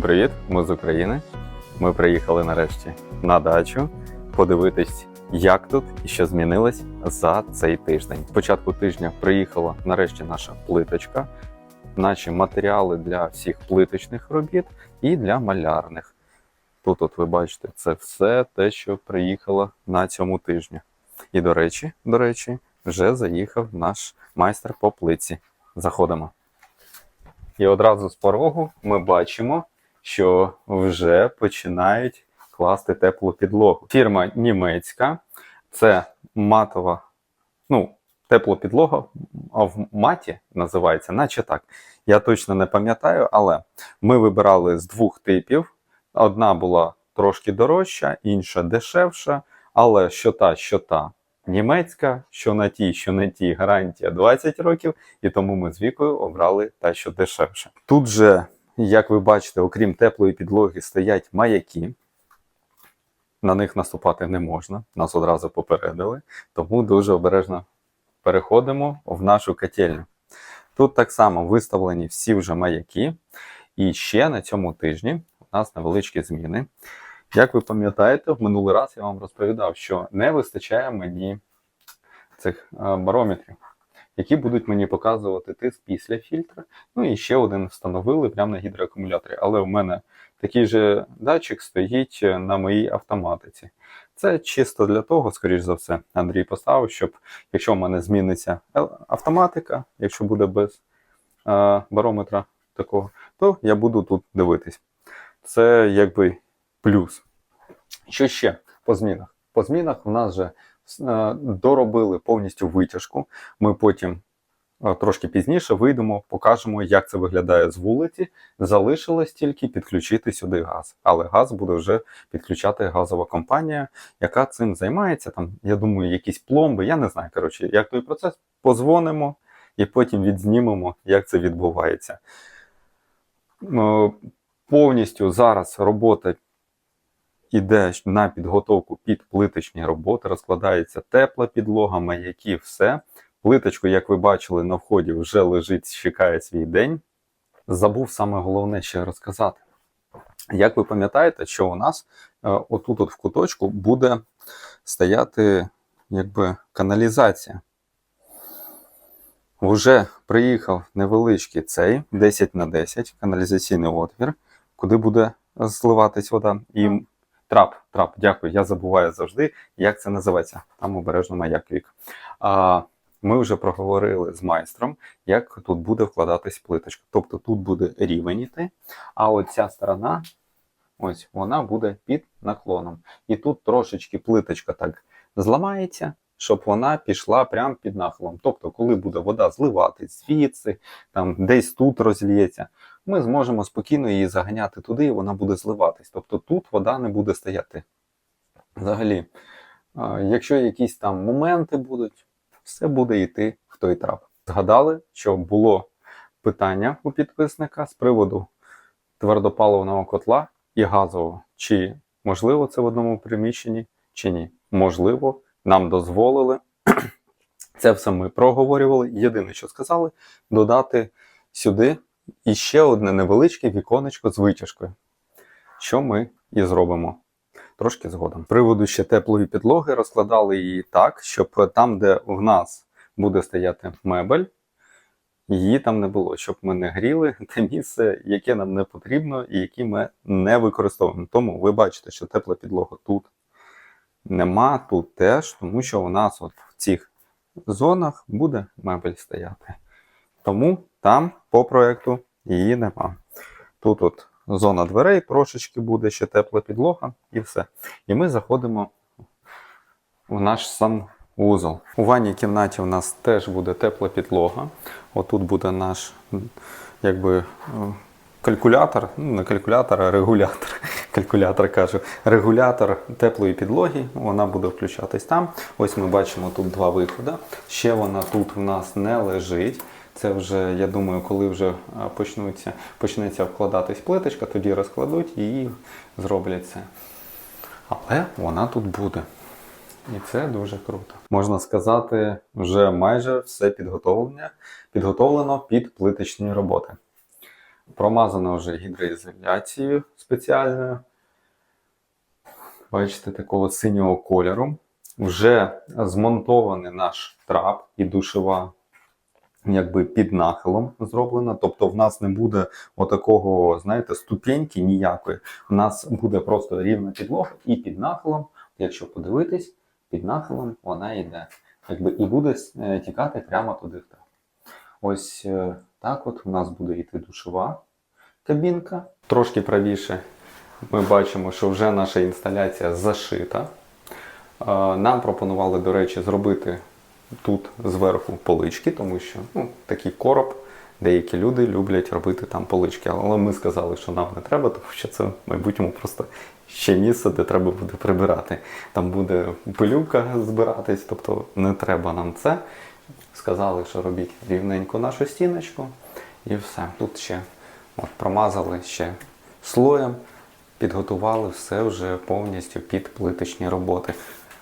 Всім привіт! Ми з України. Ми приїхали нарешті на дачу подивитись, як тут і що змінилось за цей тиждень. З початку тижня приїхала нарешті наша плиточка, наші матеріали для всіх плиточних робіт і для малярних. Тут, от ви бачите, це все те, що приїхало на цьому тижні. І до речі, до речі, вже заїхав наш майстер по плиці. Заходимо. І одразу з порогу ми бачимо, що вже починають класти теплу підлогу. Фірма німецька, це матова, ну, теплопідлога, а в маті називається, наче так. Я точно не пам'ятаю, але ми вибирали з двох типів. Одна була трошки дорожча, інша дешевша, але що та, що та німецька, що на тій, що на тій гарантія 20 років, і тому ми з вікою обрали та, що дешевше. Тут же, як ви бачите, окрім теплої підлоги, стоять маяки. На них наступати не можна, нас одразу попередили, тому дуже обережно переходимо в нашу котельню. Тут так само виставлені всі вже маяки, і ще на цьому тижні у нас невеличкі зміни. Як ви пам'ятаєте, в минулий раз я вам розповідав, що не вистачає мені цих е, барометрів, які будуть мені показувати тиск після фільтра. Ну і ще один встановили прямо на гідроакумуляторі. Але у мене такий же датчик стоїть е, на моїй автоматиці. Це чисто для того, скоріш за все, Андрій поставив, щоб якщо в мене зміниться автоматика, якщо буде без е, барометра такого, то я буду тут дивитись. Це якби плюс. Що ще по змінах? По змінах у нас вже е, доробили повністю витяжку. Ми потім трошки пізніше вийдемо, покажемо, як це виглядає з вулиці. Залишилось тільки підключити сюди газ. Але газ буде вже підключати газова компанія, яка цим займається. Там, я думаю, якісь пломби. Я не знаю, коротше, як той процес. Позвонимо і потім відзнімемо, як це відбувається. Повністю зараз робота іде на підготовку під плиточні роботи, розкладається тепла підлога, маяки, все. Плиточку, як ви бачили, на вході вже лежить, чекає свій день. Забув саме головне ще розказати. Як ви пам'ятаєте, що у нас е, отут от в куточку буде стояти якби каналізація. Вже приїхав невеличкий цей 10 на 10 каналізаційний отвір, куди буде зливатись вода. І трап, трап, дякую. Я забуваю завжди, як це називається. Там обережно маяк вік. А, ми вже проговорили з майстром, як тут буде вкладатись плиточка. Тобто тут буде рівень іти, а оця сторона, ось вона буде під наклоном. І тут трошечки плиточка так зламається, щоб вона пішла прямо під нахилом. Тобто, коли буде вода зливатись звідси, там десь тут розліється, ми зможемо спокійно її заганяти туди, і вона буде зливатись. Тобто тут вода не буде стояти. Взагалі, якщо якісь там моменти будуть, все буде йти в той трап. Згадали, що було питання у підписника з приводу твердопаливного котла і газового. Чи можливо це в одному приміщенні, чи ні? Можливо, нам дозволили. Це все ми проговорювали. Єдине, що сказали, додати сюди іще одне невеличке віконечко з витяжкою, що ми і зробимо трошки згодом. З Приводу ще теплої підлоги розкладали її так, щоб там, де в нас буде стояти мебель, її там не було, щоб ми не гріли те місце, яке нам не потрібно і яке ми не використовуємо. Тому ви бачите, що тепла підлога тут нема, тут теж, тому що у нас от в цих зонах буде мебель стояти. Тому там по проєкту її нема. Тут от зона дверей, трошечки буде ще тепла підлога і все. І ми заходимо в наш сам вузол. У ванній кімнаті у нас теж буде тепла підлога. Отут буде наш якби. е, Калькулятор, ну не калькулятор, а регулятор. Калькулятор кажу, регулятор теплої підлоги, вона буде включатись там. Ось ми бачимо тут два виходи. Ще вона тут у нас не лежить. Це вже, я думаю, коли вже почнуться, почнеться вкладатись плиточка, тоді розкладуть і зроблять це. Але вона тут буде. І це дуже круто. Можна сказати, вже майже все підготовлення, підготовлено під плиточні роботи. Промазано вже гідроізоляцією спеціальною. Бачите, такого синього кольору. Вже змонтований наш трап і душова якби під нахилом зроблена. Тобто в нас не буде отакого, знаєте, ступеньки ніякої. У нас буде просто рівна підлога і під нахилом, якщо подивитись, під нахилом вона йде. Якби і буде е, тікати прямо туди в. Ось е, так от у нас буде йти душова кабінка. Трошки правіше ми бачимо, що вже наша інсталяція зашита. Е, Нам пропонували, до речі, зробити тут зверху полички, тому що ну, такий короб. Деякі люди люблять робити там полички, але ми сказали, що нам не треба, тому що це в майбутньому просто ще місце, де треба буде прибирати. Там буде пилюка збиратись, тобто не треба нам це. Сказали, що робіть рівненько нашу стіночку і все. Тут ще от, промазали ще слоєм, підготували все вже повністю під плиточні роботи.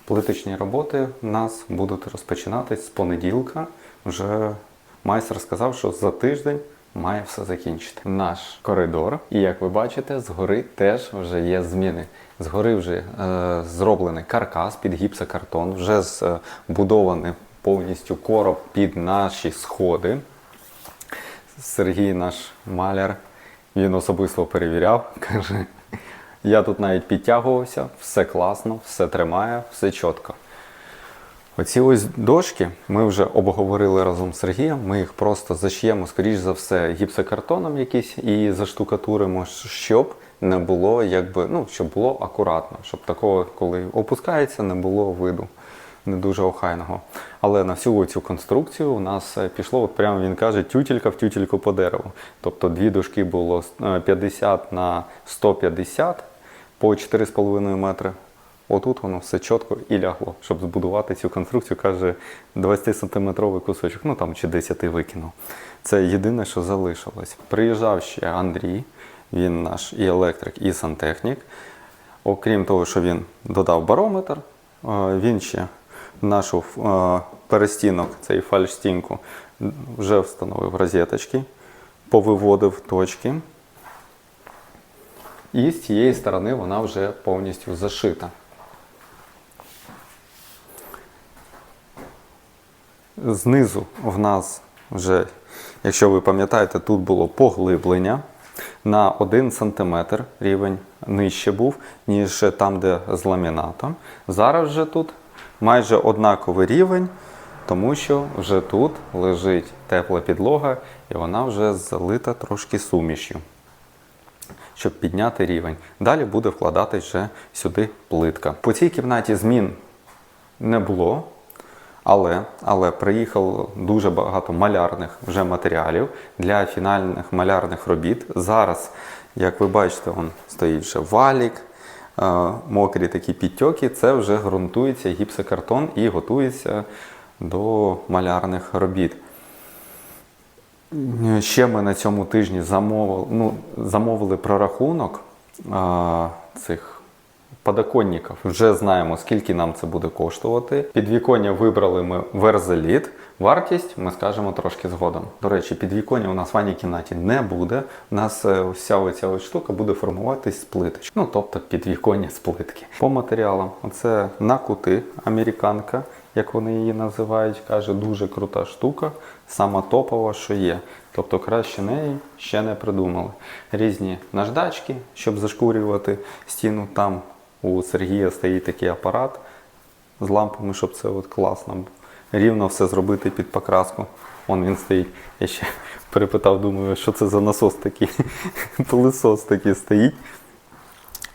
Плиточні роботи у нас будуть розпочинатись з понеділка. Вже майстер сказав, що за тиждень має все закінчити. Наш коридор, і як ви бачите, згори теж вже є зміни. Згори вже е, зроблений каркас під гіпсокартон, вже збудований повністю короб під наші сходи. Сергій, наш маляр, він особисто перевіряв, каже, я тут навіть підтягувався, все класно, все тримає, все чітко. Оці ось дошки ми вже обговорили разом з Сергієм. Ми їх просто зашиємо, скоріш за все, гіпсокартоном якийсь і заштукатуримо, щоб не було, якби, ну, щоб було акуратно, щоб такого, коли опускається, не було виду не дуже охайного. Але на всю цю конструкцію у нас е, пішло, от прямо він каже, тютелька в тютельку по дереву. Тобто дві дошки було е, 50 на 150 по 4,5 метри. Отут воно все чітко і лягло, щоб збудувати цю конструкцію, каже 20-сантиметровий кусочок, ну там чи 10 викинув. Це єдине, що залишилось. Приїжджав ще Андрій, він наш і електрик, і сантехнік. Окрім того, що він додав барометр, е, він ще нашу е, перестінок, цей фальштінку, вже встановив розеточки, повиводив точки. І з цієї сторони вона вже повністю зашита. Знизу в нас вже, якщо ви пам'ятаєте, тут було поглиблення на 1 см рівень нижче був, ніж там, де з ламінатом. Зараз вже тут майже однаковий рівень, тому що вже тут лежить тепла підлога і вона вже залита трошки сумішю щоб підняти рівень. Далі буде вкладатись вже сюди плитка. По цій кімнаті змін не було, але, але приїхало дуже багато малярних вже матеріалів для фінальних малярних робіт. Зараз, як ви бачите, он стоїть вже валік, е, мокрі такі підтьоки. Це вже ґрунтується гіпсокартон і готується до малярних робіт. Ще ми на цьому тижні замовили, ну, замовили прорахунок а, цих подоконників. Вже знаємо, скільки нам це буде коштувати. Підвіконня вибрали ми верзеліт. Вартість ми скажемо трошки згодом. До речі, підвіконня у нас в ванній кімнаті не буде. У нас е, вся оця ось штука буде формуватись з плиточки. Ну, тобто підвіконня з плитки. По матеріалам, це на кути американка як вони її називають, каже, дуже крута штука, сама топова, що є. Тобто краще неї ще не придумали. Різні наждачки, щоб зашкурювати стіну. Там у Сергія стоїть такий апарат з лампами, щоб це от класно рівно все зробити під покраску. Он він стоїть. Я ще перепитав, думаю, що це за насос такий, пилисос такий стоїть.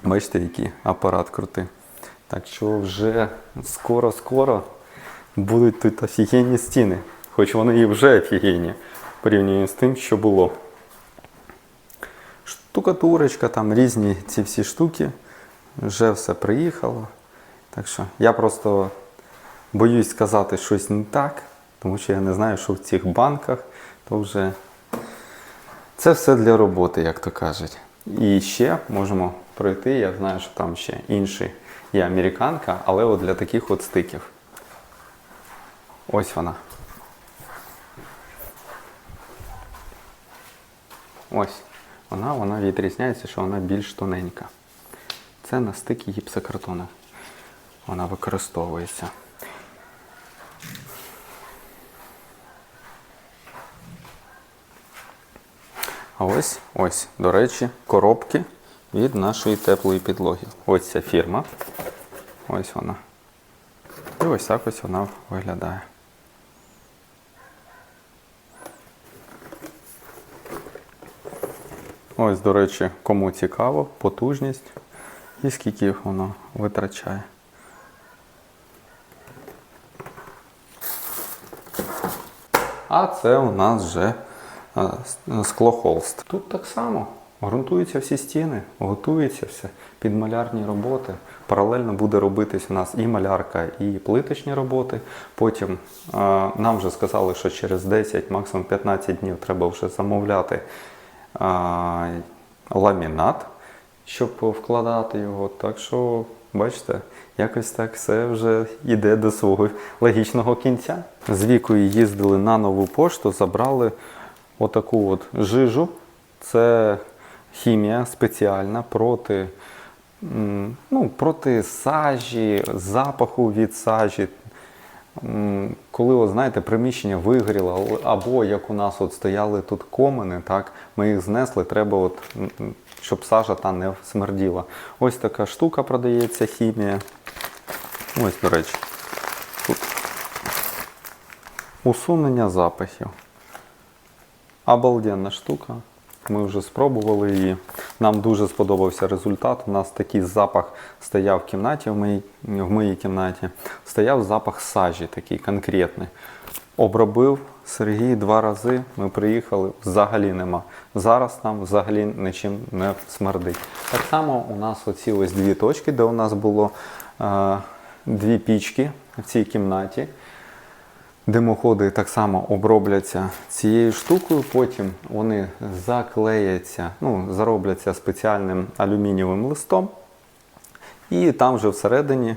Бачите, який апарат крутий. Так що вже скоро-скоро будуть тут офігенні стіни. Хоч вони і вже офігенні порівняно з тим, що було. Штукатурочка, там різні ці всі штуки. Вже все приїхало. Так що я просто боюсь сказати щось не так, тому що я не знаю, що в цих банках, то вже це все для роботи, як то кажуть. І ще можемо пройти. Я знаю, що там ще інший є американка, але от для таких от стиків. Ось вона. Ось. вона, вона відрізняється, що вона більш тоненька. Це на стикі гіпсокартону. Вона використовується. А ось, ось, до речі, коробки від нашої теплої підлоги. Ось ця фірма. Ось вона. І ось так ось вона виглядає. Ось, до речі, кому цікаво, потужність і скільки воно витрачає. А це у нас вже склохолст. Тут так само ґрунтуються всі стіни, готується все під малярні роботи. Паралельно буде робитись у нас і малярка, і плиточні роботи. Потім нам вже сказали, що через 10, максимум 15 днів треба вже замовляти ламінат, щоб вкладати його. Так що, бачите, якось так все вже йде до свого логічного кінця. З вікою їздили на нову пошту, забрали отаку от жижу. Це хімія спеціальна проти, ну, проти сажі, запаху від сажі. Коли, от, знаєте, приміщення вигоріло, або як у нас от стояли тут комини, так, ми їх знесли, треба, от, щоб сажа та не смерділа. Ось така штука продається хімія. Ось, до речі, тут усунення запахів. Обалденна штука. Ми вже спробували її. Нам дуже сподобався результат. У нас такий запах стояв в кімнаті, в моїй, в моїй кімнаті. Стояв запах сажі, такий конкретний. Обробив Сергій два рази. Ми приїхали, взагалі нема. Зараз нам взагалі нічим не смердить. Так само у нас оці ось дві точки, де у нас було е, дві пічки в цій кімнаті. Димоходи так само обробляться цією штукою, потім вони заклеяться, ну, заробляться спеціальним алюмінієвим листом, і там вже всередині е,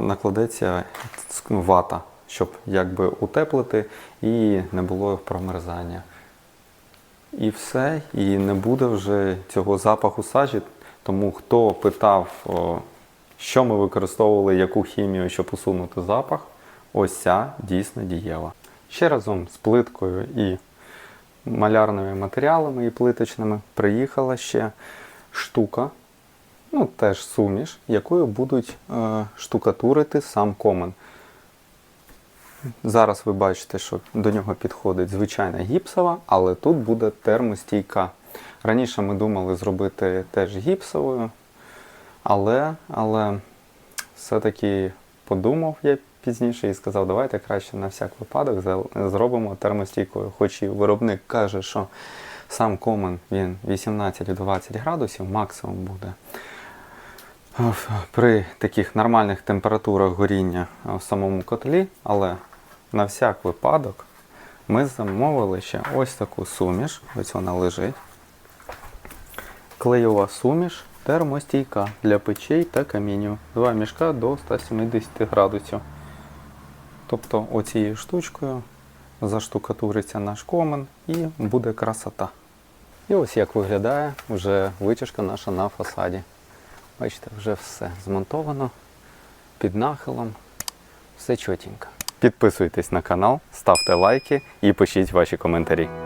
накладеться ну, вата, щоб якби утеплити і не було промерзання. І все, і не буде вже цього запаху сажі. Тому хто питав, що ми використовували, яку хімію, щоб усунути запах, ось ця дійсно дієва. Ще разом з плиткою і малярними матеріалами і плиточними приїхала ще штука, ну теж суміш, якою будуть е, штукатурити сам комен. Зараз ви бачите, що до нього підходить звичайна гіпсова, але тут буде термостійка. Раніше ми думали зробити теж гіпсовою, але, але все-таки подумав я пізніше і сказав, давайте краще на всяк випадок зробимо термостійкою. Хоч і виробник каже, що сам комен він 18-20 градусів максимум буде. При таких нормальних температурах горіння в самому котлі, але на всяк випадок ми замовили ще ось таку суміш. Ось вона лежить. Клеєва суміш термостійка для печей та камінів. Два мішка до 170 градусів. Тобто оцією штучкою заштукатуриться наш комен і буде красота. І ось як виглядає вже витяжка наша на фасаді. Бачите, вже все змонтовано під нахилом. Все чотенько. Підписуйтесь на канал, ставте лайки і пишіть ваші коментарі.